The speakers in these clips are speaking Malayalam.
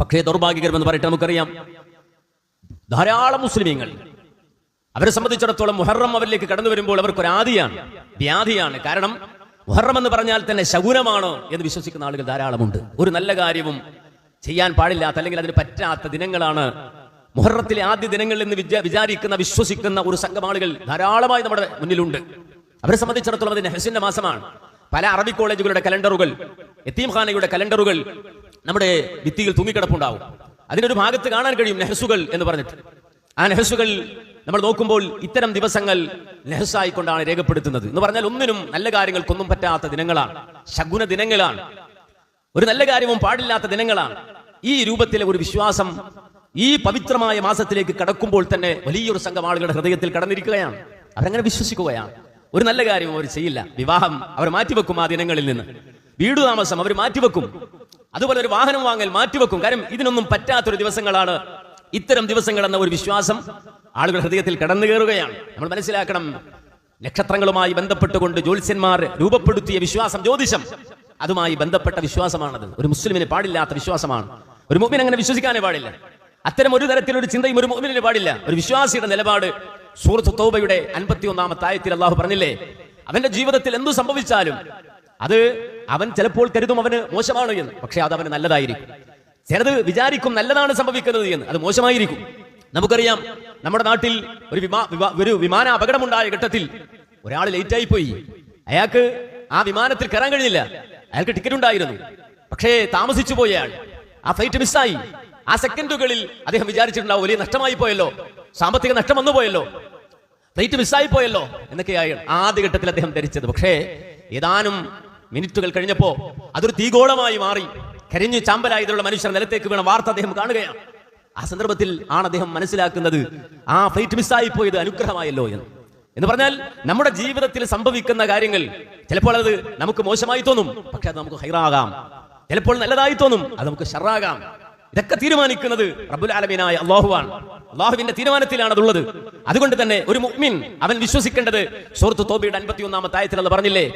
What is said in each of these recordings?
പക്ഷേ ദൗർഭാഗ്യകരമെന്ന് പറയട്ടെ നമുക്കറിയാം. ധാരാളം മുസ്ലിമീങ്ങൾ. അവരെ സംബന്ധിച്ചിടത്തോളം മുഹറം അവരിലേക്ക് കടന്നു വരുമ്പോൾ അവർക്ക് ഒരു ആദിയാണ് വ്യാധിയാണ്. കാരണം മുഹറം എന്ന് പറഞ്ഞാൽ തന്നെ ശകുനമാണ് എന്ന് വിശ്വസിക്കുന്ന ആളുകൾ ധാരാളമുണ്ട്. ഒരു നല്ല കാര്യവും ചെയ്യാൻ പാടില്ലാത്ത അല്ലെങ്കിൽ അതിന് പറ്റാത്ത ദിനങ്ങളാണ് മുഹറത്തിലെ ആദ്യ ദിനങ്ങളിൽ നിന്ന് വിചാ- വിചാരിക്കുന്ന വിശ്വസിക്കുന്ന ഒരു സംഘം ആളുകൾ ധാരാളമായി നമ്മുടെ മുന്നിലുണ്ട്. അവരെ സംബന്ധിച്ചിടത്തോളം അതിന് ഹെസിന്റെ മാസമാണ്. പല അറബി കോളേജുകളുടെ കലണ്ടറുകൾ എത്തീംഖാനയുടെ കലണ്ടറുകൾ നമ്മുടെ ഭിത്തിയിൽ തൂങ്ങിക്കിടപ്പുണ്ടാവും. അതിനൊരു ഭാഗത്ത് കാണാൻ കഴിയും നെഹസുകൾ എന്ന് പറഞ്ഞിട്ട്. ആ നെഹസുകൾ നമ്മൾ നോക്കുമ്പോൾ ഇത്തരം ദിവസങ്ങൾ നെഹസായിക്കൊണ്ടാണ് രേഖപ്പെടുത്തുന്നത്. എന്ന് പറഞ്ഞാൽ ഒന്നിനും നല്ല കാര്യങ്ങൾക്കൊന്നും പറ്റാത്ത ദിനങ്ങളാണ്. ശകുന ദിനങ്ങളാണ്. ഒരു നല്ല കാര്യവും പാടില്ലാത്ത ദിനങ്ങളാണ്. ഈ രൂപത്തിലെ ഒരു വിശ്വാസം ഈ പവിത്രമായ മാസത്തിലേക്ക് കടക്കുമ്പോൾ തന്നെ വലിയൊരു സംഘം ആളുകളുടെ ഹൃദയത്തിൽ കടന്നിരിക്കുകയാണ്. അവരങ്ങനെ വിശ്വസിക്കുകയാണ്. ഒരു നല്ല കാര്യവും അവർ ചെയ്യില്ല. വിവാഹം അവർ മാറ്റിവെക്കും ആ ദിനങ്ങളിൽ നിന്ന്. വീടു താമസം അവർ മാറ്റിവെക്കും. അതുപോലെ ഒരു വാഹനം വാങ്ങൽ മാറ്റിവെക്കും. കാര്യം ഇതിനൊന്നും പറ്റാത്തൊരു ദിവസങ്ങളാണ് ഇത്തരം ദിവസങ്ങൾ എന്ന ഒരു വിശ്വാസം ആളുകൾ ഹൃദയത്തിൽ കടന്നു കയറുകയാണ് നമ്മൾ മനസ്സിലാക്കണം നക്ഷത്രങ്ങളുമായി ബന്ധപ്പെട്ടുകൊണ്ട് ജ്യോത്സ്യന്മാർ രൂപപ്പെടുത്തിയ വിശ്വാസം ജ്യോതിഷം. അതുമായി ബന്ധപ്പെട്ട വിശ്വാസമാണത്. ഒരു മുസ്ലിമിന് പാടില്ലാത്ത വിശ്വാസമാണ്. ഒരു മുമ്പിന് അങ്ങനെ വിശ്വസിക്കാനേ പാടില്ല. അത്തരം ഒരു തരത്തിലൊരു ചിന്തയും ഒരു മുമ്പിന് പാടില്ല. ഒരു വിശ്വാസിയുടെ നിലപാട് സൂറത്ത് തോബയുടെ അൻപത്തി ഒന്നാമത്തെ ആയത്തിൽ അള്ളാഹു പറഞ്ഞില്ലേ അവന്റെ ജീവിതത്തിൽ എന്തു സംഭവിച്ചാലും അത് അവൻ ചിലപ്പോൾ കരുതും അവന് മോശമാണ് എന്ന്. പക്ഷെ അത് അവന് നല്ലതായിരിക്കും. ചിലത് വിചാരിക്കും നല്ലതാണ് സംഭവിക്കുന്നത് എന്ന്. അത് മോശമായിരിക്കും. നമുക്കറിയാം നമ്മുടെ നാട്ടിൽ ഒരു വിമാ ഒരു വിമാന അപകടമുണ്ടായ ഘട്ടത്തിൽ ഒരാൾ ലേറ്റായി പോയി അയാൾക്ക് ആ വിമാനത്തിൽ കയറാൻ കഴിഞ്ഞില്ല. അയാൾക്ക് ടിക്കറ്റ് ഉണ്ടായിരുന്നു പക്ഷേ താമസിച്ചു പോയ ആൾ. ആ ഫ്ലൈറ്റ് മിസ്സായി. ആ സെക്കൻഡുകളിൽ അദ്ദേഹം വിചാരിച്ചിട്ടുണ്ടാവും വലിയ നഷ്ടമായി പോയല്ലോ. സാമ്പത്തിക നഷ്ടം വന്നു പോയല്ലോ. ഫ്ലൈറ്റ് മിസ്സായി പോയല്ലോ. എന്നൊക്കെയായി ആദ്യഘട്ടത്തിൽ അദ്ദേഹം ധരിച്ചത്. പക്ഷേ ഏതാനും മിനിറ്റുകൾ കഴിഞ്ഞപ്പോ അതൊരു തീഗോളമായി മാറി. കരിഞ്ഞു ചാമ്പലായതിലുള്ള മനുഷ്യർ നിലത്തേക്ക് വീണ വാർത്ത അദ്ദേഹം കാണുകയാണ്. ആ സന്ദർഭത്തിൽ ആണ് അദ്ദേഹം മനസ്സിലാക്കുന്നത് ആ ഫ്ലൈറ്റ് മിസ്സായി പോയത് അനുഗ്രഹമായല്ലോ എന്ന്. എന്ന് പറഞ്ഞാൽ നമ്മുടെ ജീവിതത്തിൽ സംഭവിക്കുന്ന കാര്യങ്ങൾ ചിലപ്പോൾ അത് നമുക്ക് മോശമായി തോന്നും പക്ഷെ അത് നമുക്ക് ഹൈറാകാം. ചിലപ്പോൾ നല്ലതായി തോന്നും അത് നമുക്ക് ഷറാകാം ഇതൊക്കെ തീരുമാനിക്കുന്നത് റബ്ബുൽ ആലമീനായ അള്ളാഹുവാണ് അള്ളാഹുവിന്റെ തീരുമാനത്തിലാണ് അതുള്ളത് അതുകൊണ്ട് തന്നെ ഒരു മുഅ്മിൻ അവൻ വിശ്വസിക്കേണ്ടത് സൂറത്ത് തോബിയുടെ അൻപത്തി ഒന്നാമത്തെ ആയത്തിൽ അത് പറഞ്ഞില്ലേ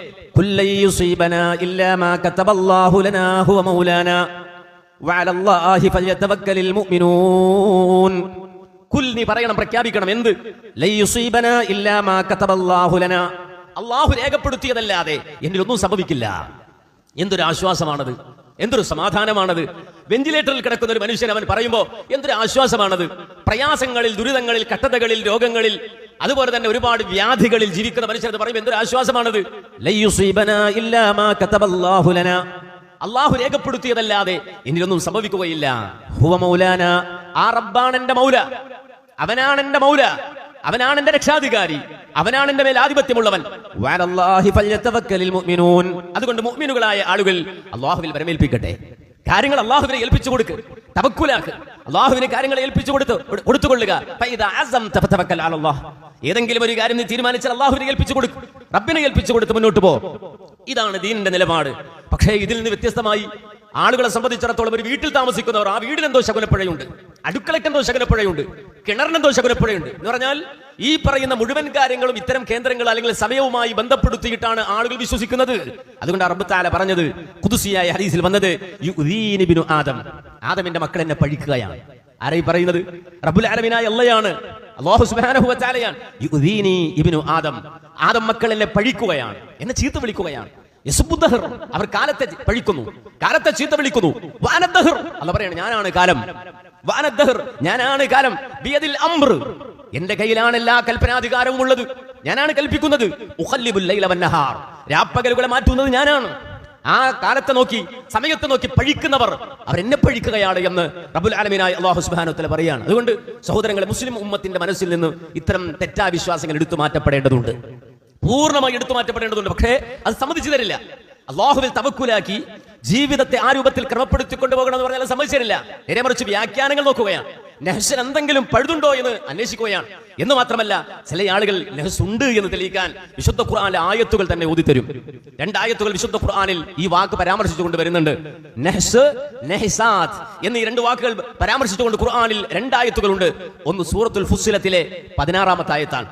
കുല്ലി പറയണം പ്രഖ്യാപിക്കണം എന്ത്? അള്ളാഹു രേഖപ്പെടുത്തിയതല്ലാതെ എന്നിലൊന്നും സംഭവിക്കില്ല. എന്തൊരു ആശ്വാസമാണത്. എന്തൊരു സമാധാനമാണത്? വെന്റിലേറ്ററിൽ കിടക്കുന്ന ഒരു മനുഷ്യൻ അവൻ പറയുമ്പോൾ എന്തൊരു ആശ്വാസമാണത്? പ്രയാസങ്ങളിൽ ദുരിതങ്ങളിൽ കട്ടതകളിൽ രോഗങ്ങളിൽ അതുപോലെ തന്നെ ഒരുപാട് വ്യാധികളിൽ ജീവിക്കുന്ന മനുഷ്യൻ അത് പറയുമ്പോൾ എന്തൊരു ആശ്വാസമാണത്? അള്ളാഹു രേഖപ്പെടുത്തിയതല്ലാതെ ഇനിയൊന്നും സംഭവിക്കുകയില്ല. ഹുവ മൗലാന. ആ റബ്ബാണ് എന്റെ മൗല. അവനാണ് എന്റെ മൗല. അവനാണ് എന്റെ രക്ഷാധികാരി. അവനാണ് എന്റെ മേൽ ആധിപത്യമുള്ളവൻ. അതുകൊണ്ട് മുഅ്മിനുകളായ ആളുകൾ അള്ളാഹുവിൽ വരമേൽപ്പിക്കട്ടെ. കാര്യങ്ങൾ അള്ളാഹുവിനെ ഏൽപ്പിച്ചു കൊടുക്ക്. തവക്കുലാക്ക്. അള്ളാഹുവിനെ കാര്യങ്ങൾ ഏൽപ്പിച്ചു കൊടുത്ത് കൊടുത്തുകൊള്ളുക. ഏതെങ്കിലും ഒരു കാര്യം നീ തീരുമാനിച്ചാൽ അള്ളാഹുവിനെ ഏൽപ്പിച്ചു കൊടുക്കും. റബ്ബിനെ ഏൽപ്പിച്ചു കൊടുത്ത് മുന്നോട്ട് പോ. ഇതാണ് ദീനിന്റെ നിലപാട്. പക്ഷേ ഇതിൽ നിന്ന് വ്യത്യസ്തമായി ആളുകളെ സംബന്ധിച്ചിടത്തോളം ഒരു വീട്ടിൽ താമസിക്കുന്നവർ ആ വീടിന് എന്തോ ശകുനപ്പുഴയുണ്ട്. അടുക്കളയ്ക്ക് എന്തോ കിണറിന് ശകുനപ്പുഴയുണ്ട് എന്ന് പറഞ്ഞാൽ ഈ പറയുന്ന മുഴുവൻ കാര്യങ്ങളും ഇത്തരം കേന്ദ്രങ്ങൾ അല്ലെങ്കിൽ സമയവുമായി ബന്ധപ്പെടുത്തിയിട്ടാണ് ആളുകൾ വിശ്വസിക്കുന്നത്. അതുകൊണ്ട് അറബത്താല പറഞ്ഞത് കുതുസിയായ ഹദീസിൽ വന്നത് യുദീനി ബിനു ആദം. ആദമിന്റെ മക്കൾ എന്നെ പഴിക്കുകയാണ്. ആരായി പറയുന്നത്? റബ്ബുൽ ആലമീനായ അള്ളയാണ്. അല്ലാഹു സുബ്ഹാനഹു വ തആലയാണ് യുദീനി ഇബ്നു ആദം. ആദം മക്കൾ എന്നെ പഴിക്കുകയാണ്. എന്നെ ചീത്ത വിളിക്കുകയാണ്. അവർ കാലത്തെ പഴിക്കുന്നു. കാലത്തെ ചീത്ത വിളിക്കുന്നു. അല്ല പറയാണ് ഞാനാണ് കാലം. ഞാനാണ് കാലം. ബിയദിൽ അംർ. എന്റെ കയ്യിലാണ് എല്ലാ കൽപ്പനാധികാരവും ഉള്ളത്. ഞാനാണ് കൽപ്പിക്കുന്നത്. രാപ്പകലുകളെ മാറ്റുന്നത് ഞാനാണ്. ആ കാലത്തെ നോക്കി സമയത്തെ നോക്കി പഴിക്കുന്നവർ അവരെന്നെ പഴിക്കുകയാണ് എന്ന് റബുൽ ആലമീനായ അള്ളാഹു സുബാനോത്തല പറയാണ്. അതുകൊണ്ട് സഹോദരങ്ങളെ മുസ്ലിം ഉമ്മത്തിന്റെ മനസ്സിൽ നിന്ന് ഇത്തരം തെറ്റാവിശ്വാസങ്ങൾ എടുത്തു മാറ്റപ്പെടേണ്ടതുണ്ട്. പൂർണമായി എടുത്തു മാറ്റപ്പെടേണ്ടതുണ്ട്. പക്ഷേ അത് സമ്മതിച്ചു തരില്ല. അള്ളാഹുവിൽ തവക്കുലാക്കി ജീവിതത്തെ ആ രൂപത്തിൽ ക്രമപ്പെടുത്തി കൊണ്ടുപോകണം എന്ന് പറഞ്ഞാൽ സംഭവിച്ചിട്ടില്ല നേരെ മറിച്ച് വ്യാഖ്യാനങ്ങൾ നോക്കുകയാണ്. നെഹ്സൻ എന്തെങ്കിലും പഴുതുണ്ടോ എന്ന് അന്വേഷിക്കുകയാണ്. എന്ന് മാത്രമല്ല ചില ആളുകൾ നെഹ്സ് ഉണ്ട് എന്ന് തെളിയിക്കാൻ വിശുദ്ധ ഖുർആാനിലെ ആയത്തുകൾ തന്നെ ഓതിത്തരും. രണ്ടായത്തുകൾ വിശുദ്ധ ഖുർആാനിൽ ഈ വാക്ക് പരാമർശിച്ചുകൊണ്ട് വരുന്നുണ്ട്. നെഹ്സ് നെഹ്സാദ് എന്നീ രണ്ട് വാക്കുകൾ പരാമർശിച്ചുകൊണ്ട് ഖുർആാനിൽ രണ്ടായത്തുകളുണ്ട് ഒന്ന് സൂറത്തുൽ ഫുസിലത്തിലെ പതിനാറാമത്തെ ആയത്താണ്.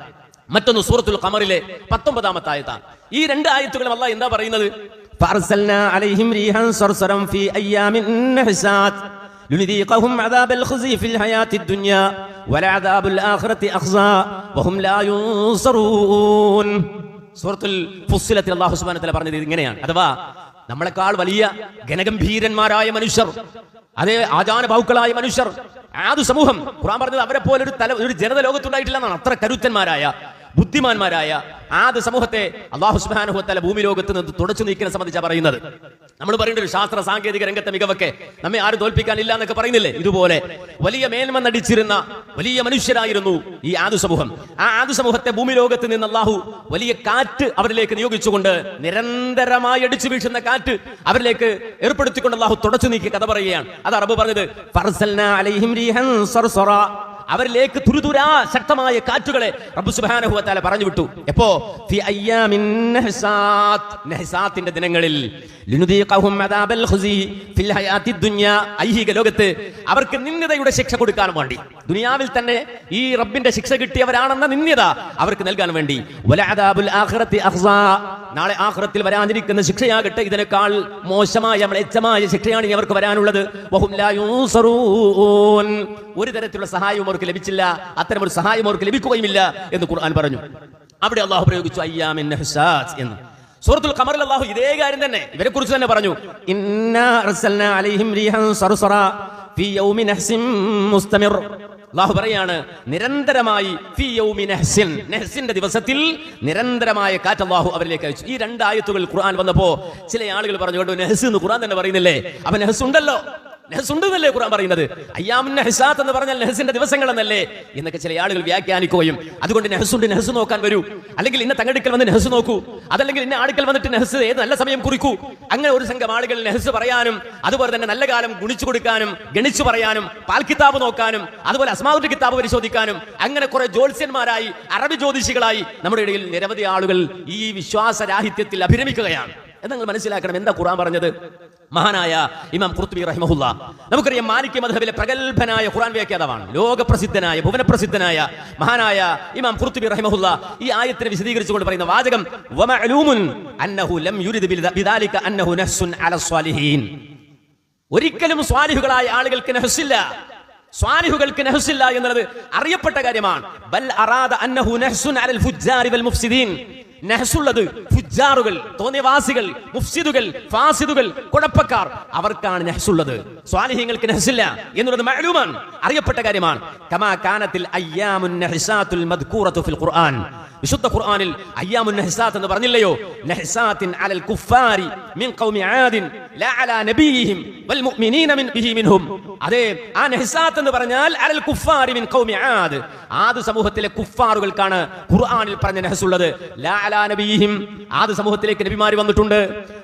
മറ്റൊന്ന് സൂറത്തുൽ കമറിലെ പത്തൊമ്പതാമത്തെ ആയത്താണ്. ഈ രണ്ട് ആയത്തുകളും അല്ല എന്താ പറയുന്നത്? عليهم ريحا صرصرا في أيام نحسات لنذيقهم عذاب الخزي في الحياة الدنيا ولعذاب الآخرة أخزى وهم لا ينصرون സൂറത്തുൽ ഫുസ്സിലത്തിൽ അള്ളാഹു സുബ്ഹാനഹു വ തആല പറഞ്ഞത് ഇങ്ങനെയാണ് അഥവാ നമ്മളെക്കാൾ വലിയ ഗണഗംഭീരന്മാരായ മനുഷ്യർ അതേ ആചാരബാഹുക്കളായ മനുഷ്യർ ആദു സമൂഹം ഖുർആൻ പറഞ്ഞത് അവരെ പോലെ ഒരു തല ഒരു ജനത ലോകത്തുണ്ടായിട്ടില്ല എന്നാണ് അത്ര കരുത്തന്മാരായ ബുദ്ധിമാന്മാരായ ആദ്യ സമൂഹത്തെ അള്ളാഹു തആല ഭൂമി ലോകത്ത് നിന്ന് തുടച്ചു നീക്കിനെ സംബന്ധിച്ചാണ് പറയുന്നത്. നമ്മൾ പറയുന്ന ഒരു ശാസ്ത്ര സാങ്കേതിക രംഗത്തെ മികവൊക്കെ നമ്മെ ആരും തോൽപ്പിക്കാനില്ല എന്നൊക്കെ പറയുന്നില്ലേ? ഇതുപോലെ വലിയ മേന്മ നടിച്ചിരുന്ന വലിയ മനുഷ്യരായിരുന്നു ഈ ആദു സമൂഹം. ആ ആദു സമൂഹത്തെ ഭൂമി ലോകത്ത് നിന്ന് അള്ളാഹു വലിയ കാറ്റ് അവരിലേക്ക് നിയോഗിച്ചുകൊണ്ട് നിരന്തരമായി അടിച്ചു വീഴുന്ന കാറ്റ് അവരിലേക്ക് ഏർപ്പെടുത്തിക്കൊണ്ട് അള്ളാഹു തുടച്ചു നീക്കി കഥ പറയുകയാണ്. അത് അറബ് പറഞ്ഞത് അവരിലേക്ക് തുരുതുരാ ശക്തമായ കാറ്റുകളെ റബ്ബു തആല പറഞ്ഞു വിട്ടു എപ്പോ ദിനങ്ങളിൽ ഐഹിക ലോകത്ത് അവർക്ക് നിന്ദതയുടെ ശിക്ഷ കൊടുക്കാൻ വേണ്ടി. ദുനിയാവിൽ തന്നെ ഈ റബ്ബിന്റെ ശിക്ഷ കിട്ടിയവരാണെന്ന നിന്ദത അവർക്ക് നൽകാൻ വേണ്ടി. നാളെ ആഹ്റത്തിൽ വരാനിരിക്കുന്ന ശിക്ഷയാകട്ടെ ഇതിനേക്കാൾ മോശമായ മ്ലേച്ഛമായ ശിക്ഷയാണ് ഇനി അവർക്ക് വരാനുള്ളത്. ഒരു തരത്തിലുള്ള സഹായവും അവർക്ക് ലഭിച്ചില്ല അത്തരം ഒരു സഹായം അവർക്ക് ലഭിക്കുകയുമില്ല എന്ന് ഖുർആൻ പറഞ്ഞു. അവിടെ അള്ളാഹു പ്രയോഗിച്ചു അയ്യാമിൻ എന്ന്. സൂറത്തുൽ ഖമറിൽ അള്ളാഹു ഇതേ കാര്യം തന്നെ ഇവരെ കുറിച്ച് തന്നെ പറഞ്ഞു. അള്ളാഹു പറയാണ് നിരന്തരമായി നഹ്സിന്റെ ദിവസത്തിൽ നിരന്തരമായ കാറ്റ് അള്ളാഹു അവരിലേക്ക് അയച്ചു. ഈ രണ്ട് ആയത്തുകൾ ഖുർആൻ വന്നപ്പോ ചില ആളുകൾ പറഞ്ഞു കേട്ടോ നെഹസ് എന്ന് ഖുർആൻ തന്നെ പറയുന്നില്ലേ? അപ്പൊ നെഹസ് ഉണ്ടല്ലോ. നെഹസ് ഖുറാൻ പറയുന്നത്? അയ്യാമുൻ നെഹസാത്ത് എന്ന് പറഞ്ഞാൽ നെഹസിന്റെ ദിവസങ്ങളെന്നല്ലേ? എന്നൊക്കെ ചില ആളുകൾ വ്യാഖ്യാനിക്കുകയും അതുകൊണ്ട് നെഹസുണ്ട് നെഹസ് നോക്കാൻ വരൂ. അല്ലെങ്കിൽ ഇന്ന തങ്ങടുക്കൽ വന്ന് നെഹസ് നോക്കൂ. അതല്ലെങ്കിൽ ഇന്ന ആടുക്കൽ വന്നിട്ട് നെഹസ് ഏത് നല്ല സമയം കുറിക്കൂ. അങ്ങനെ ഒരു സംഘം ആളുകൾ നെഹസ് പറയാനും അതുപോലെ തന്നെ നല്ല കാലം ഗുണിച്ചു കൊടുക്കാനും ഗണിച്ചു പറയാനും പാൽ കിതാബ് നോക്കാനും അതുപോലെ അസ്മാവിന്റെ കിതാബ് പരിശോധിക്കാനും അങ്ങനെ കുറെ ജ്യോത്സ്യന്മാരായി അറബി ജ്യോതിഷികളായി നമ്മുടെ ഇടയിൽ നിരവധി ആളുകൾ ഈ വിശ്വാസരാഹിത്യത്തിൽ അഭിരമിക്കുകയാണ്. നിങ്ങൾ മനസ്സിലാക്കണം എന്താ ഖുറാൻ പറഞ്ഞത്? മഹാനായ ഇമാം കുർത്തുബി റഹിമഹുല്ല. നമുക്കറിയാം മാലിക് മദ്ഹബിലെ പ്രഗത്ഭനായ ഖുറാൻ വ്യാഖ്യാതാവാണ്. ലോകപ്രസിദ്ധനായ ഭുവനപ്രസിദ്ധനായ മഹാനായ ഇമാം കുർത്തുബി റഹിമഹുല്ല ഈ ആയത്തിനെ വിശദീകരിച്ചുകൊണ്ട് പറയുന്ന വാചകം അന്നഹു ലം യുരിദ് ബിദാലിക അന്നഹു നഹ്സുൻ ഒരിക്കലും സ്വാലിഹുകളായ ആളുകൾക്ക് നഹസില്ല. സ്വാലിഹുകൾക്ക് നഹസില്ല എന്നുള്ളത് അറിയപ്പെട്ട കാര്യമാണ്. ബൽ അന്നഹു നഹ്സുൻ അലൽ ഫുജ്ജാരി മുഫ്സിദീൻ. നഹസുള്ളത് ഫുജ്ജാറുകൾ തോന്നിയവാസികൾ മുഫ്സിദുകൾ ഫാസിദുകൾ കുഴപ്പക്കാർ അവർക്കാണ് നഹസുള്ളത്. സ്വാലിഹ്യങ്ങൾക്ക് നഹസില്ല എന്നുള്ളത് മഅലൂമാണ്. അറിയപ്പെട്ട കാര്യമാണ്. കമാ കാനത്തിൽ അയ്യാമുൻ നഹ്സാത്തുൽ മദ്കൂറത്തു ഫിൽ ഖുർആൻ. വിശുദ്ധ ഖുർആനിൽ അയ്യാമുൻ നഹ്സാത്ത് എന്ന് പറഞ്ഞില്ലയോ? നഹ്സാത്തിൻ അലൽ കുഫാരി മിൻ ഖൗമി ആദിൻ ലാ അലാ നബിയിഹിം വൽ മുഅ്മിനീന മിൻ ബിഹി മിൻഹും. അതേ ആ നഹ്സാത്ത് എന്ന് പറഞ്ഞാൽ അലൽ കുഫാരി മിൻ ഖൗമി ആദ്. ആദ് സമൂഹത്തിലെ കുഫാറുകൾക്കാണ് ഖുർആനിൽ പറഞ്ഞ നഹസുള്ളത്. ലാ അലാ നബിയിഹിം ആദ് സമൂഹത്തിലേക്ക് നബിമാർ വന്നിട്ടുണ്ട്.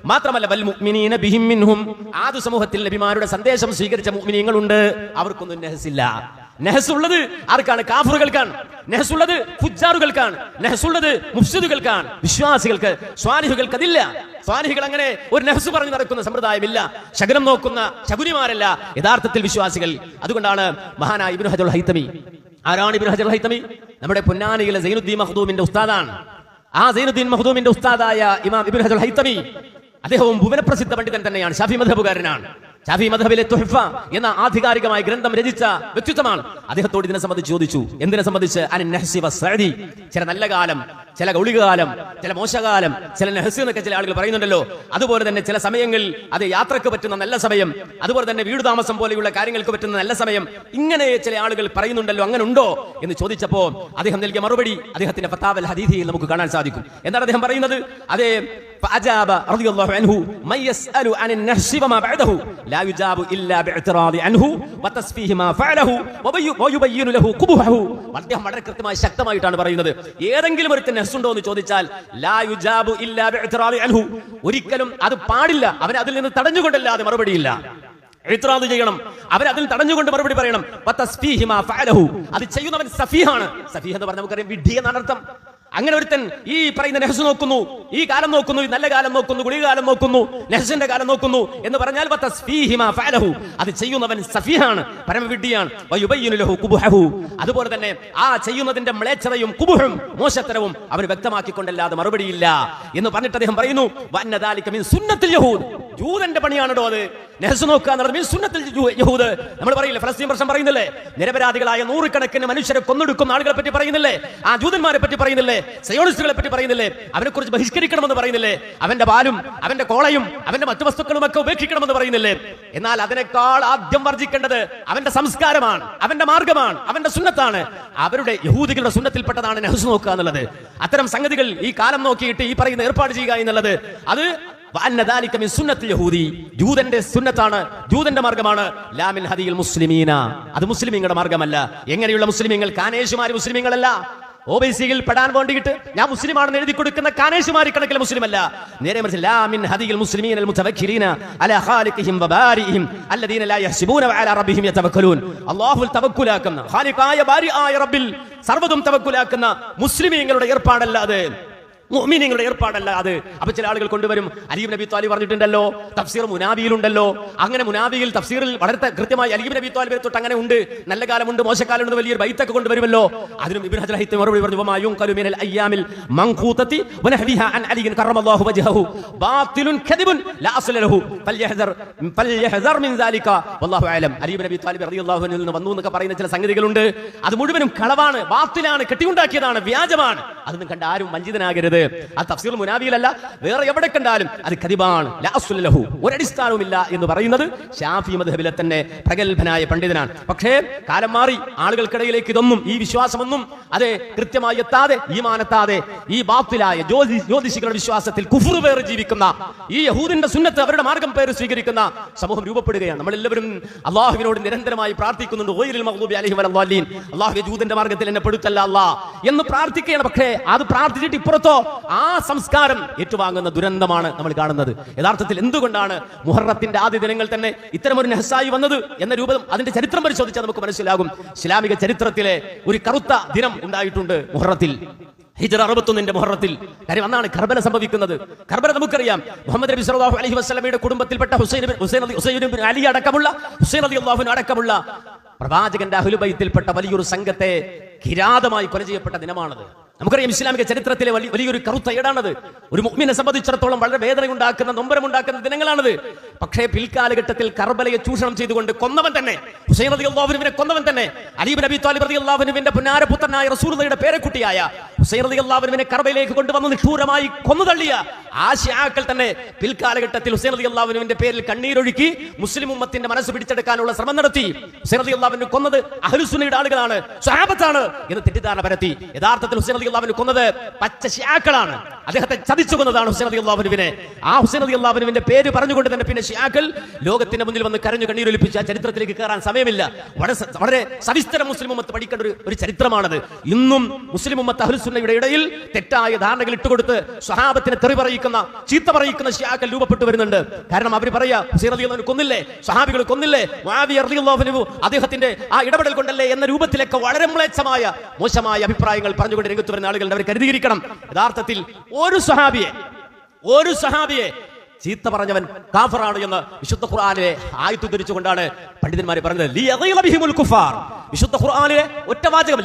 മാത്രമല്ല വൽ മുഅ്മിനീന ബിഹിം മിൻഹും. ആദ് സമൂഹത്തിൽ നബിമാരുടെ സന്ദേശം സ്വീകരിച്ച മുഅ്മിനീങ്ങളുണ്ട്. അവർക്കൊന്നും നെഹസില്ല. നെഹസുള്ളത് ആർക്കാണ്? കാഫറുകൾക്കാണ്. നെഹസുള്ളത് ഫുജാറുകൾക്കാണ് നെഹസുള്ളത് മുഫ്സിദുകൾക്കാണ്. വിശ്വാസികൾക്ക് സ്വാലിഹുകൾക്ക് അതില്ല സ്വാലിഹികൾ അങ്ങനെ ഒരു നെഹസ് പറഞ്ഞു നടക്കുന്ന സമ്പ്രദായമില്ല. ശകനം നോക്കുന്ന ശകുനിമാരല്ല യഥാർത്ഥത്തിൽ വിശ്വാസികൾ. അതുകൊണ്ടാണ് മഹാനായ ഇബ്നു ഹജറുൽ ഹൈത്തമി. ആരാണ് ഇബ്നു ഹജറുൽ ഹൈത്തമി? നമ്മുടെ പൊന്നാനിയിലെ സൈനുദ്ദീൻ മഖ്ദൂമിന്റെ ഉസ്താദാണ്. ആ സൈനുദ്ദീൻ മഹദൂമിന്റെ ഉസ്താദായ ഇമാം ഇബ്നു ഹജറുൽ ഹൈത്തമി. അദ്ദേഹവും ഭുവനപ്രസിദ്ധ പണ്ഡിതൻ തന്നെയാണ് ഷാഫി മധബുകാരനാണ് ഷാഫി മധബിലെ തുഹ്ഫ എന്ന ആധികാരികമായ ഗ്രന്ഥം രചിച്ച വ്യക്തിത്വമാണ്. അദ്ദേഹത്തോട് ഇതിനെ സംബന്ധിച്ച് ചോദിച്ചു എന്തിനെ സംബന്ധിച്ച്? സഅദി. ചില നല്ല കാലം ചില ഗൗളിക കാലം ചില മോശകാലം ചില നെഹസി എന്നൊക്കെ ചില ആളുകൾ പറയുന്നുണ്ടല്ലോ. അതുപോലെ തന്നെ ചില സമയങ്ങളിൽ അത് യാത്രയ്ക്ക് പറ്റുന്ന നല്ല സമയം അതുപോലെ തന്നെ വീട് താമസം പോലെയുള്ള കാര്യങ്ങൾക്ക് പറ്റുന്ന നല്ല സമയം ഇങ്ങനെ ചില ആളുകൾ പറയുന്നുണ്ടല്ലോ അങ്ങനെ ഉണ്ടോ എന്ന് ചോദിച്ചപ്പോൾ അദ്ദേഹം നൽകിയ മറുപടി അദ്ദേഹത്തിന്റെ ഫത്താവൽ ഹദീഥിയിൽ നമുക്ക് കാണാൻ സാധിക്കും. എന്താണ് അദ്ദേഹം പറയുന്നത്? അതേ فأجاب رضي الله عنه من يسأل عن النهش وما بعده لا يجاب إلا باعتراض عنه وتصفيه ما فعله وبي- ويبين له قبحه അദ്ദേഹം വളരെ കൃത്യമായി ശക്തമായിട്ടാണ് പറയുന്നത് ഏതെങ്കിലും ഒരു നെഹ്സ് ഉണ്ടോ എന്ന് ചോദിച്ചാൽ ലാ യുജാബു ഇല്ലാ ബിഇത്റാദി അൻഹു ഒരിക്കലും അത് പാടില്ല അവൻ അതിൽ നിന്ന് തടഞ്ഞുകൊണ്ടല്ലാതെ മറുപടിയില്ല ഇത്രാദ് ചെയ്യണം അവൻ അതിൽ തടഞ്ഞുകൊണ്ട് മറുപടി പറയണം വതസ്ഫീഹി മാ ഫഅലഹു. അത് ചെയ്യുന്നവൻ സഫീഹാണ് സഫീഹ് എന്ന് പറഞ്ഞാൽ നമുക്കറിയാം വിഡ്ഢി എന്നാണ് അർത്ഥം അങ്ങനെ ഒരുത്തൻ ഈ പറയുന്ന നെഹസ് നോക്കുന്നു ഈ കാലം നോക്കുന്നു നല്ല കാലം നോക്കുന്നു ഗുളികാലം നോക്കുന്നു നെഹസിന്റെ കാലം നോക്കുന്നു എന്ന് പറഞ്ഞാൽ. അത് ചെയ്യുന്നവൻ സഫീഹാണ് പരമവിഡ്ഢിയാണ്. അതുപോലെ തന്നെ ആ ചെയ്യുന്നതിന്റെ മ്ലേച്ഛതയും കുബുഹും മോശത്തരവും അവർ വ്യക്തമാക്കിക്കൊണ്ടല്ലാതെ മറുപടിയില്ല എന്ന് പറഞ്ഞിട്ട് അദ്ദേഹം പറയുന്നു ജൂതന്റെ പണിയാണോ അത്. നെഹസ് നോക്കുക യഹൂദ്. നമ്മൾ പറയില്ലേ ഫലസ്തീൻ പ്രശ്നം പറയുന്നില്ലേ? നിരപരാധികളായ നൂറുകണക്കിന് മനുഷ്യരെ കൊന്നെടുക്കുന്ന ആളുകളെ പറ്റി പറയുന്നില്ലേ? ആ ജൂതന്മാരെ പറ്റി പറയുന്നില്ലേ? സയോണിസ്റ്റുകളെ പറ്റി പറയുന്നില്ലേ? അവനെ കുറിച്ച് ബഹിഷ്കരിക്കണമെന്ന് പറയുന്നില്ലേ? അവന്റെ പാലും അവന്റെ കോളയും അവന്റെ മറ്റു വസ്തുക്കളും ഒക്കെ ഉപേക്ഷിക്കണമെന്ന് പറയുന്നില്ലേ? എന്നാൽ അതിനേക്കാൾ ആദ്യം വർജിക്കേണ്ടത് അവന്റെ സംസ്കാരമാണ് അവന്റെ മാർഗമാണ് അവന്റെ സുന്നത്താണ്. അവരുടെ യഹൂദികളുടെ സുന്നത്തിൽപ്പെട്ടതാണ് നെഹസ് നോക്കുക എന്നുള്ളത്. അത്തരം സംഗതികൾ ഈ കാലം നോക്കിയിട്ട് ഈ പറയുന്ന ഏർപ്പാട് ചെയ്യുക എന്നുള്ളത് അത് യഹൂദി. സുന്നത്താണ് ജൂതന്റെ മാർഗമാണ്. ലാമിൻ ഹദിയിൽ മുസ്ലിമീന. അത് മുസ്ലിമീങ്ങളുടെ മാർഗമല്ല. എങ്ങനെയുള്ള മുസ്ലിമീങ്ങൾ? കാനേശുമാര് മുസ്ലിമീങ്ങളല്ല. ഒ ബി സിയിൽ പെടാൻ വേണ്ടിയിട്ട് ഞാൻ മുസ്ലിമാണെന്ന് എഴുതി കൊടുക്കുന്ന കാനേശുമാരി കണക്കിലെ മുസ്ലിമല്ല. നേരെ മറിച്ച് ലാമിൻ ഹദിയിൽ മുസ്ലിമീന മുതവക്കിരീന അലാ ഖാലിഖിഹിം വബാരിഹിം അല്ലദീന ലാ യഹ്സിബൂന വഅലാ റബ്ബിഹിം യതവക്കലൂൻ. അല്ലാഹുൽ തവക്കുലാക്കുന്ന ഖാലിഖായ ബാരിആയ റബ്ബിൽ സർവതും തവക്കുലാക്കുന്ന മുസ്ലിമീങ്ങളുടെ ഏർപ്പാടല്ല അത്. മുഅ്മിനീങ്ങളുടെ ഏർപ്പാടല്ല അത്. അപ്പൊ ചില ആളുകൾ കൊണ്ടുവരും. അലീബ് നബി താലി പറഞ്ഞിട്ടുണ്ടല്ലോ തഫ്സീർ മുനാബിയിലുണ്ടല്ലോ അങ്ങനെ മുനാബിയിൽ തഫ്സീറിൽ വളരെ കൃത്യമായി അലീബ് നബി ത്വാലി തൊട്ട് അങ്ങനെ ഉണ്ട്. നല്ല കാലമുണ്ട് മോശക്കാലമുണ്ട് വലിയൊരു ബൈത്തൊക്കെ കൊണ്ടുവരുമല്ലോ. അതിനും ഇബ്നു ഹജർ ഹൈത്ത് മറുപടി പറഞ്ഞു വമാ കലുമിനൽ മിനൽ അയ്യാമിൽ മൻഖൂതത്തി വനഹദിഹ അൻ അലിയിൻ കറമല്ലാഹു വജ്ഹഹു. ബാത്തിലുൻ കദിബുൻ ലാ ഫൽയഹ്ദർ ഫൽയഹ്ദർ മിൻ ദാലിക. വല്ലാഹു അലം. അലീബ് നബി താലിബ് റളിയല്ലാഹു അൻഹു നിന്ന് വന്നു എന്നൊക്കെ പറയുന്ന ചില സംഗതികളുണ്ട്. അത് മുഴുവനും കളവാണ് ബാത്തിലാണ് കെട്ടിയുണ്ടാക്കിയതാണ് വ്യാജമാണ്. അതൊന്നും കണ്ട ആരും വഞ്ചിതനാകരുത്. ആ തഫ്സീർ മുനാവിയിലല്ല വേറെ എവിടെ കണ്ടാലും അത് അസ്ല ലഹു. ഒരടിസ്ഥാനവുമില്ല എന്ന് പറയുന്നത് ഷാഫി മദ്ഹബിലെ തന്നെ പ്രഗത്ഭനായ പണ്ഡിതനാണ്. പക്ഷേ കാലം മാറി ആളുകൾക്കിടയിലേക്ക് ഇതൊന്നും ഈ വിശ്വാസമൊന്നും അത് കൃത്യമായി എത്താതെ ഈമാനെത്താതെ ഈ ബാത്തിലായ ജ്യോതി ജ്യോതിഷികളുടെ വിശ്വാസത്തിൽ കുഫുർ പേർ ജീവിക്കുന്ന ഈ യഹൂദിന്റെ സുന്നത്ത് അവരുടെ മാർഗം പേര് സ്വീകരിക്കുന്ന സമൂഹം രൂപപ്പെടുകയാണ്. നമ്മളെല്ലാവരും അള്ളാഹുവിനോട് നിരന്തരമായി പ്രാർത്ഥിക്കുന്നുണ്ട്. ഓയിലിൽ മഹ്ദൂബി അലൈഹി വലദ്ദാലീൻ അള്ളാഹു ജൂതന്റെ മാർഗത്തിൽ എന്നെ പെടുത്തല്ല അല്ലാ എന്ന് പ്രാർത്ഥിക്കുകയാണ്. പക്ഷേ അത് പ്രാർത്ഥിച്ചിട്ട് ഇപ്പുറത്തോ ആ സംസ്കാരം ഏറ്റുവാങ്ങുന്ന ദുരന്തമാണ് നമ്മൾ കാണുന്നത്. യഥാർത്ഥത്തിൽ എന്തുകൊണ്ടാണ് മുഹറത്തിന്റെ ആദ്യ ദിനങ്ങൾ തന്നെ ഇത്തരമൊരു നെഹസായി വന്നത് എന്ന രൂപം അതിന്റെ ചരിത്രം പരിശോധിച്ചാൽ നമുക്ക് മനസ്സിലാകും. ഇസ്ലാമിക ചരിത്രത്തിലെ ഒരു കറുത്ത ദിനം ഉണ്ടായിട്ടുണ്ട് മുഹറത്തിൽ. ഹിജറ അറുപത്തൊന്നിന്റെ മുഹറത്തിൽ. കാര്യം അന്നാണ് കർബല സംഭവിക്കുന്നത്. കർബല നമുക്കറിയാം. മുഹമ്മദ് നബി സലാഹു അലഹി വസല്ലമയുടെ കുടുംബത്തിൽപ്പെട്ട ഹുസൈൻ ഹുസൈൻ ഹുസൈൻ അലി അടക്കമുള്ള ഹുസൈൻ അലി റളിയല്ലാഹു അടക്കമുള്ള പ്രവാചകന്റെ അഹുലുബൈത്തിൽപ്പെട്ട വലിയൊരു സംഘത്തെ കിരാതമായി കൊല ചെയ്യപ്പെട്ട ദിനമാണത്. നമുക്കറിയാം ഇസ്ലാമിക ചരിത്രത്തിലെ വലിയ വലിയൊരു കറുത്ത ഏടാണത്. ഒരു മുഅ്മിനെ സംബന്ധിച്ചിടത്തോളം വളരെ വേദനയുണ്ടാക്കുന്ന നൊമ്പരമുണ്ടാക്കുന്ന ദിനങ്ങളാണത്. പക്ഷേ പിൽക്കാലഘട്ടത്തിൽ കർബലയെ ചൂഷണം ചെയ്തുകൊണ്ട് കൊന്നവൻ തന്നെ. ഹുസൈൻ റളിയല്ലാഹുവിനെ കൊന്നവൻ തന്നെ. അലീബ് നബി താലിബ് റളിയല്ലാഹുവിന്റെ പുന്നാരപുത്രനായ റസൂർദയുടെ പേരക്കുട്ടിയായ ഹുസൈൻ റളിയല്ലാഹുവിനെ കർബലയിലേക്ക് കൊണ്ടുവന്ന് നിഷ്ഠൂരമായി കൊന്നുതള്ളിയ ആ ശിയാക്കൾ തന്നെ പിൽക്കാലഘട്ടത്തിൽ ഹുസൈൻ അലി അള്ളാഹുവിന്റെ പേരിൽ കണ്ണീരൊഴുക്കി മുസ്ലിം ഉമ്മത്തിന്റെ മനസ്സ് പിടിച്ചെടുക്കാനുള്ള ശ്രമം നടത്തി. ഹുസൈൻ അലി റളിയല്ലാഹുവിനെ കൊന്നത് അഹലുസുനിയുടെ ആളുകളാണ് സ്വഹാബത്താണ് എന്ന് തെറ്റിദ്ധാരണ പരത്തി. യഥാർത്ഥത്തിൽ ഹുസൈൻ അലി റളിയല്ലാഹുവിനെ കൊന്നത് പച്ച ഷിയാക്കളാണ് അദ്ദേഹത്തെ ചതിച്ചു കൊന്നതാണ് ഹുസൈൻ അലി അള്ളാഹുവിനെ ആ ഹുസൈൻ അലി അള്ളാഹുവിന്റെ പേര് പറഞ്ഞുകൊണ്ട് തന്നെ പിന്നെ ഷിയാക്കൾ ലോകത്തിന്റെ മുന്നിൽ വന്ന് കരഞ്ഞു കണ്ണീരൊലിപ്പിച്ച് ചരിത്രത്തിലേക്ക് കയറാൻ സമയമില്ല. വളരെ സവിസ്തര മുസ്ലിം ഉമ്മത്ത് പഠിക്കേണ്ട ഒരു ചരിത്രമാണത്. ഇന്നും മുസ്ലിം ഉമ്മത്ത് അഹലുസുനയുടെ ഇടയിൽ തെറ്റായ ധാരണകൾ ഇട്ടുകൊടുത്ത് സ്വഹാബത്തിനെ തെറി പറയിക്കുന്ന ചീത്ത പറയിക്കുന്ന ഷിയാക്കൾ രൂപപ്പെട്ടു വരുന്നുണ്ട്. കാരണം അവർ പറയാ ഹുസൈൻ കൊന്നില്ലേ? സഹാബികൾ കൊന്നില്ലേ? റളിയല്ലാഹു അദ്ദേഹത്തിന്റെ ആ ഇടപെടൽ കൊണ്ടല്ലേ എന്ന രൂപത്തിലൊക്കെ വളരെ മ്ലേച്ഛമായ മോശമായ അഭിപ്രായങ്ങൾ പറഞ്ഞുകൊണ്ട് രംഗത്ത് വരുന്ന ആളുകളുടെ അവർ കരുതിയിരിക്കണം. യഥാർത്ഥത്തിൽ ഒരു സഹാബിയെ ഒരു സഹാബിയെ ചീത്ത പറഞ്ഞവൻ കാഫറാണ് എന്ന് വിശുദ്ധ ഖുർആാനിലെ ആയത്ത് തിരിച്ചുകൊണ്ടാണ് പണ്ഡിതന്മാർ പറഞ്ഞത്. വിശുദ്ധ ഖുർആാനിലെ ഒറ്റവാചകം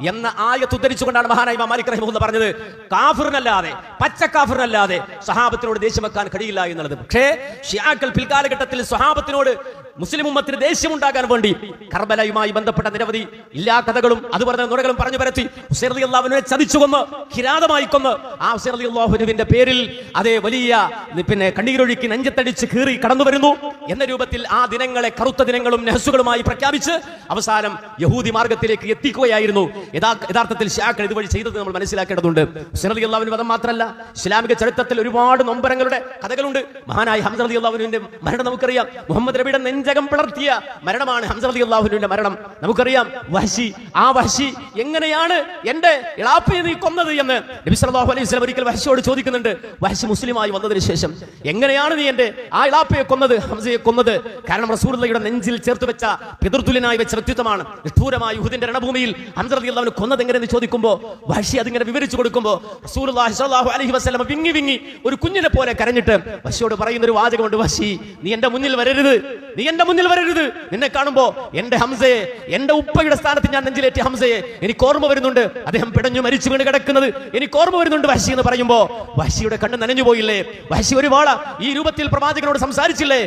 എന്ന ആയത്ത് ഉദ്ധരിച്ചുകൊണ്ടാണ് മഹാനായി മാലിക് എന്ന് പറഞ്ഞത്. കാഫിറിനല്ലാതെ പച്ച കാഫിറിനല്ലാതെ സഹാബത്തിനോട് ദേഷ്യം വെക്കാൻ കഴിയില്ല എന്നുള്ളത്. പക്ഷേ ഷിയാക്കൾ പിൽക്കാലഘട്ടത്തിൽ സഹാബത്തിനോട് മുസ്ലിം ഉമ്മത്തിന് ദേഷ്യമുണ്ടാകാൻ വേണ്ടി കർബലയുമായി ബന്ധപ്പെട്ട നിരവധി ഇല്ലാ കഥകളും അതുപോലെ നുറകളും പറഞ്ഞു പരത്തി ഹുസൈൻ അലി അള്ളാഹുവിനെ ചതിച്ചു കൊന്ന് കിരാതമായി കൊന്ന്. ആ ഹുസൈൻ അലി അള്ളാഹുവിന്റെ പേരിൽ അതേ വലിയ പിന്നെ കണ്ണീരൊഴുക്കി നെഞ്ചത്തടിച്ച് കീറി കടന്നു വരുന്നു എന്ന രൂപത്തിൽ ആ ദിനങ്ങളെ കറുത്ത ദിനങ്ങളും നെഹസുകളുമായി പ്രഖ്യാപിച്ച് അവസാനം യഹൂദി മാർഗത്തിലേക്ക് എത്തിക്കുകയായിരുന്നു. യഥാ- യഥാർത്ഥത്തിൽ ഷാക്കൾ ഇതുവഴി ചെയ്തത് നമ്മൾ മനസ്സിലാക്കേണ്ടതുണ്ട്. ഹുസൈൻ അലി അള്ളാഹുവിന് വധം മാത്രമല്ല ഇസ്ലാമിക ചരിത്രത്തിൽ ഒരുപാട് നൊമ്പരങ്ങളുടെ കഥകളുണ്ട്. മഹാനായ ഹംസ അലി അള്ളാഹുവിന്റെ മരണം നമുക്കറിയാം. മുഹമ്മദ് നബിയുടെ നെഞ്ച് നെഞ്ചകം പിളർത്തിയ മരണമാണ് ഹംസ റതി അള്ളാഹുവിന്റെ മരണം. നമുക്കറിയാം വഹശി ആ വഹശി എങ്ങനെയാണ് എന്റെ ഇളാപ്പയെ നീ കൊന്നത് എന്ന് നബി സല്ലല്ലാഹു അലൈഹി വസല്ലം ഒരിക്കൽ വഹശിയോട് ചോദിക്കുന്നുണ്ട്. വഹശി മുസ്ലിമായി വന്നതിന് ശേഷം എങ്ങനെയാണ് നീ എന്റെ ആ ഇളാപ്പയെ കൊന്നത് ഹംസയെ കൊന്നത്? കാരണം റസൂലുള്ളയുടെ നെഞ്ചിൽ ചേർത്ത് വെച്ച പിതൃതുല്യനായി വെച്ച വ്യക്തിത്വമാണ് നിഷ്ഠൂരമായ യുഹുദിന്റെ രണഭൂമിയിൽ ഹംസ റതി അള്ളാഹുവിന് കൊന്നത് എങ്ങനെയെന്ന് ചോദിക്കുമ്പോൾ വഹശി അതിങ്ങനെ വിവരിച്ചു കൊടുക്കുമ്പോൾ റസൂലുള്ളാഹി സ്വല്ലല്ലാഹു അലൈഹി വസല്ലം വിങ്ങി വിങ്ങി ഒരു കുഞ്ഞിനെ പോലെ കരഞ്ഞിട്ട് വശിയോട് പറയുന്ന ഒരു വാചകമുണ്ട് വശി നീ എന്റെ മുന്നിൽ വരരുത്. നീ എന്റെ മുന്നിൽ വരരുത്. നിന്നെ കാണുമ്പോ എന്റെ ഹംസയെ എന്റെ ഉപ്പയുടെ സ്ഥാനത്ത് ഞാൻ നെഞ്ചിലേറ്റി ഹംസയെ എനിക്ക് ഓർമ്മ വരുന്നുണ്ട്. അദ്ദേഹം പിടഞ്ഞു മരിച്ചു വീണ് കിടക്കുന്നത് എനിക്ക് ഓർമ്മ വരുന്നുണ്ട് വശി എന്ന് പറയുമ്പോ. വശിയുടെ കണ്ണ് നനഞ്ഞു പോയില്ലേ? വശി ഒരു വാള ഈ രൂപത്തിൽ പ്രവാചകനോട് സംസാരിച്ചില്ലേ?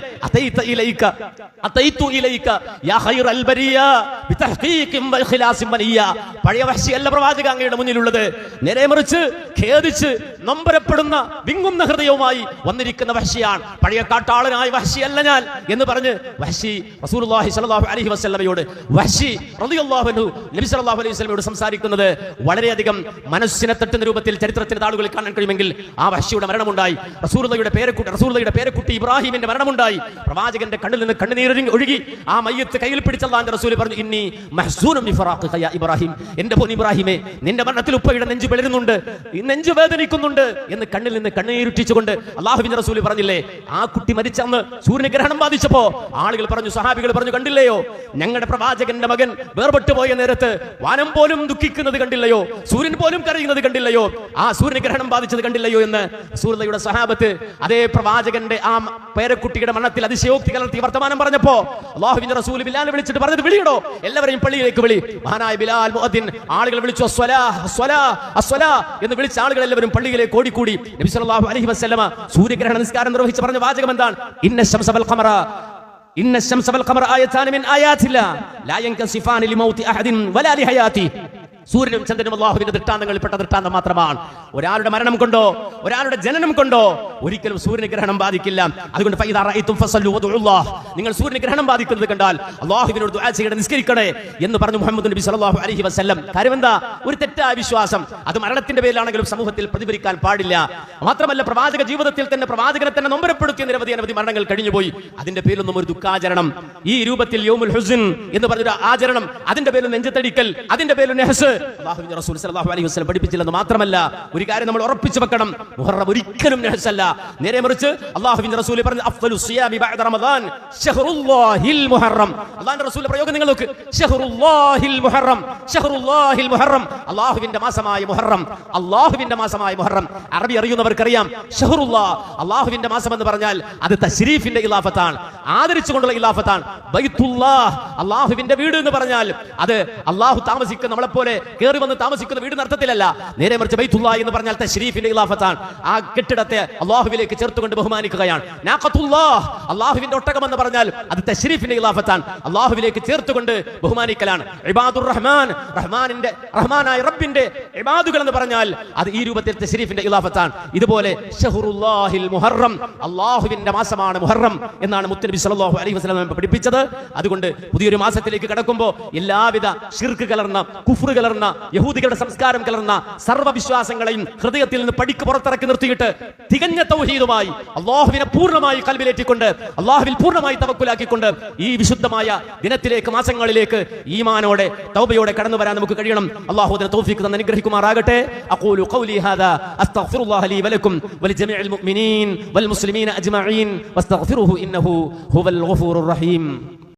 പഴയ വശിയല്ല പ്രവാചക അങ്ങയുടെ മുന്നിലുള്ളത്. നേരെ മറിച്ച് ഖേദിച്ച് നൊമ്പരപ്പെടുന്ന വിങ്ങുന്ന ഹൃദയവുമായി വന്നിരിക്കുന്ന വശിയാണ് പഴയ കാട്ടാളനായ വശിയല്ല ഞാൻ എന്ന് പറഞ്ഞ് വഹശി റസൂലുള്ളാഹി സ്വല്ലല്ലാഹു അലൈഹി വസല്ലമയോട് വഹശി റളിയല്ലാഹു അൻഹു നബി സല്ലല്ലാഹു അലൈഹി വസല്ലമയോട് സംസാരിക്കുന്നത് വളരെയധികം മനസ്സിനെ തട്ടുന്ന രൂപത്തിൽ ചരിത്രത്തിന്റെ താളുകളിൽ കാണാൻ കഴിയുമെങ്കിൽ ആ വഹശിയുടെ മരണമുണ്ടായി. റസൂലുള്ളയുടെ പേരക്കുട്ടി റസൂലുള്ളയുടെ പേരക്കുട്ടി ഇബ്രാഹിമിന്റെ മരണമുണ്ടായി. പ്രവാചകന്റെ കണ്ണിൽ നിന്ന് കണ്ണുനീരൊഴുകി ഒഴുകി ആ മയ്യത്ത് കയ്യിൽ പിടിച്ചല്ലാന്റെ റസൂൽ പറഞ്ഞു ഇന്നി മഹ്സൂനും ഇബ്രാഹിം. എന്റെ പോൻ ഇബ്രാഹിമേ നിന്റെ മരണത്തിൽ ഉപ്പയുടെ നെഞ്ചു പിളരുന്നുണ്ട് നെഞ്ചു വേദനിക്കുന്നുണ്ട് എന്ന് കണ്ണിൽ നിന്ന് കണ്ണീരുട്ടിച്ചുകൊണ്ട് അള്ളാഹുബിൻ റസൂൽ പറഞ്ഞില്ലേ ആ കുട്ടി മരിച്ചന്ന് സൂര്യഗ്രഹണം ബാധിച്ചപ്പോ ബാധിച്ചപ്പോ ആളുകൾ പറഞ്ഞു സഹാബികൾ പറഞ്ഞു കണ്ടില്ലയോ? ഞങ്ങളുടെ പ്രവാചകന്റെ മകൻ വേർപെട്ടു പോയ നേരത്ത് വാനം പോലും ദുഃഖിക്കുന്നത് കണ്ടില്ലയോ? സൂര്യൻ പോലും കരയുന്നത് കണ്ടില്ലയോ? ആ സൂര്യഗ്രഹണം ബാധിച്ചത് കണ്ടില്ലയോ? എന്ന് സൂര്യയുടെ സഹാബത്ത് അതേ പ്രവാചകന്റെ ആ പേരക്കുട്ടിയുടെ മരണത്തിൽ അതിശയോക്തി കലർത്തി വർത്തമാനം പറഞ്ഞപ്പോ അള്ളാഹുവിന്റെ റസൂൽ ബിലാൽ വിളിച്ചിട്ട് പറഞ്ഞത് വിളിയടോ. എല്ലാവരെയും പള്ളിയിലേക്ക് വിളി. മഹാനായ ബിലാൽ മുഅദ്ദിൻ ആളുകൾ വിളിച്ചു അസ്വലാ എന്ന് വിളിച്ച ആളുകൾ എല്ലാവരും പള്ളിയിലേക്ക് ഓടിക്കൂടി. നബി സല്ലല്ലാഹു അലൈഹി വസല്ലമ സൂര്യഗ്രഹണ നിസ്കാരം നിർവഹിച്ച് പറഞ്ഞ വാചകം എന്താണ്? ഇന്ന ശംസ വൽ ഖമറ. إن الشمس والقمر آيتان من آيات الله. لا ينكسفان لموت أحد ولا لحياته. സൂര്യനും ചന്ദ്രനും അള്ളാഹുവിന്റെ ദൃഷ്ടാന്തങ്ങളിൽ പെട്ട ദൃഷ്ടാന്തം മാത്രമാണ്. ഒരാളുടെ മരണം കൊണ്ടോ ഒരാളുടെ ജനനം കൊണ്ടോ ഒരിക്കലും സൂര്യഗ്രഹണം ബാധിക്കില്ല. അതുകൊണ്ട്. നിങ്ങൾ സൂര്യഗ്രഹണം ബാധിക്കുന്നത് കണ്ടാൽ അള്ളാഹുവിനോട് ദുആ നിസ്കരിക്കണേ എന്ന് പറഞ്ഞു മുഹമ്മദ് നബി സല്ലല്ലാഹു അലൈഹി വസല്ലം. കാര്യം എന്താ? ഒരു തെറ്റായ വിശ്വാസം. അത് മരണത്തിന്റെ പേരിലാണെങ്കിലും സമൂഹത്തിൽ പ്രതിഫലിക്കാൻ പാടില്ല. മാത്രമല്ല പ്രവാചക ജീവിതത്തിൽ തന്നെ പ്രവാചകനെ തന്നെ നൊമ്പരപ്പെടുത്തിയ നിരവധി അനവധി മരണങ്ങൾ കഴിഞ്ഞുപോയി. അതിന്റെ പേരിലൊന്നും ഒരു ദുഃഖാചരണം. ഈ രൂപത്തിൽ യോമുൽ ഹുസിൻ എന്ന് പറഞ്ഞൊരു ആചരണം. അതിന്റെ പേരിൽ നെഞ്ചത്തടിക്കൽ. അതിന്റെ പേരിൽ നെഹസ്. അല്ലാഹുവിന്റെ റസൂൽ സല്ലല്ലാഹു അലൈഹി വസല്ലം പഠിപ്പിച്ചില്ലെന്ന് മാത്രമല്ല ഒരു കാര്യം നമ്മൾ ഉറപ്പിച്ചു വെക്കണം. മുഹറം ഒരിക്കലും നഹസല്ല നേരെ മറിച്ച് അള്ളാഹുവിന്റെ റസൂൽ പറഞ്ഞു അഫ്ദലു സിയാമി ബഅദ റമദാൻ ഷഹ്റുല്ലാഹിൽ മുഹറം. അള്ളാഹുവിന്റെ റസൂൽ പ്രയോഗം നിങ്ങൾ നോക്ക്. ഷഹ്റുല്ലാഹിൽ മുഹറം ഷഹ്റുല്ലാഹിൽ മുഹറം. അള്ളാഹുവിന്റെ മാസമായ മുഹറം അള്ളാഹുവിന്റെ മാസമായ മുഹറം. അറബി അറിയുന്നവർക്കറിയാം ഷഹ്റുല്ലാ. അള്ളാഹുവിന്റെ മാസം എന്ന് പറഞ്ഞാൽ അത് തശ്രീഫിന്റെ ഇലാഫത്താണ് ആദരിച്ചുകൊണ്ടുള്ള ഇലാഫത്താണ്. ബൈത്തുല്ലാഹ് അള്ളാഹുവിന്റെ വീട് എന്ന് പറഞ്ഞാൽ അത് അള്ളാഹു താമസിക്കുന്ന നമ്മളെ പോലെ കയറി വന്ന് താമസിക്കുന്ന വീട് അർത്ഥത്തിലല്ല. നേരെ മറിച്ച് ബൈത്തുള്ള എന്ന് പറഞ്ഞാൽ തശ്രീഫിന്റെ ഇലാഫത്താണ് ആ കെട്ടിടത്തെ അള്ളാഹുവിലേക്ക് ചേർത്തുകൊണ്ട് ബഹുമാനിക്കുകയാണ്. അള്ളാഹുവിന്റെ ഒട്ടകം എന്ന് പറഞ്ഞാൽ അത് തശ്രീഫിന്റെ ഇലാഫത്താണ് അള്ളാഹുവിലേക്ക് ചേർത്തുകൊണ്ട് ബഹുമാനിക്കലാണ്. ഇബാദുർ റഹ്മാൻ റഹ്മാനിന്റെ റഹ്മാനായ റബ്ബിന്റെ ഇബാദുകൾ എന്ന് പറഞ്ഞാൽ അത് ഈ രൂപത്തിൽ തശ്രീഫിന്റെ ഇലാഫത്താണ് ഇതുപോലെ ഷഹറുല്ലാഹിൽ മുഹറം അള്ളാഹുവിന്റെ മാസമാണ് മുഹറം എന്നാണ് മുത്തനബി സല്ലല്ലാഹു അലൈഹി വസല്ലം പഠിപ്പിച്ചത്. അതുകൊണ്ട് പുതിയൊരു മാസത്തിലേക്ക് കടക്കുമ്പോൾ എല്ലാവിധ ശിർക്ക് കലർന്ന കുഫ്റ് യഹൂദികളുടെ സംസ്കാരം കലർന്ന സർവവിശ്വാസങ്ങളെയും ഹൃദയത്തിൽ നിന്ന് പടിക്ക് പുറത്തിറക്കി നിർത്തിയിട്ട് തികഞ്ഞ തൗഹീദുമായി അള്ളാഹുവിനെ പൂർണമായി കൽവിലേറ്റിക്കൊണ്ട് അള്ളാഹുവിൽ പൂർണമായി തവക്കുലാക്കിക്കൊണ്ട് ഈ വിശുദ്ധമായ ദിനത്തിലേക്ക് മാസങ്ങളിലേക്ക് ഈമാനോടെ തൗബയോടെ കടന്നു വരാൻ നമുക്ക് കഴിയണം. അള്ളാഹു അതിനെ തൗഫീഖ് തന്നെ അനുഗ്രഹിക്കുമാറാകട്ടെ. അഖൂലു ഖൗലി ഹാദാ അസ്തഗ്ഫിറുല്ലാഹ ലീ വലക്കും വലിജമീഇൽ മുഅ്മിനീൻ വൽ മുസ്ലിമീന അജ്മഈൻ വസ്തഗ്ഫിറുഹു ഇന്നഹു ഹുവൽ ഗഫൂറുർ റഹീം.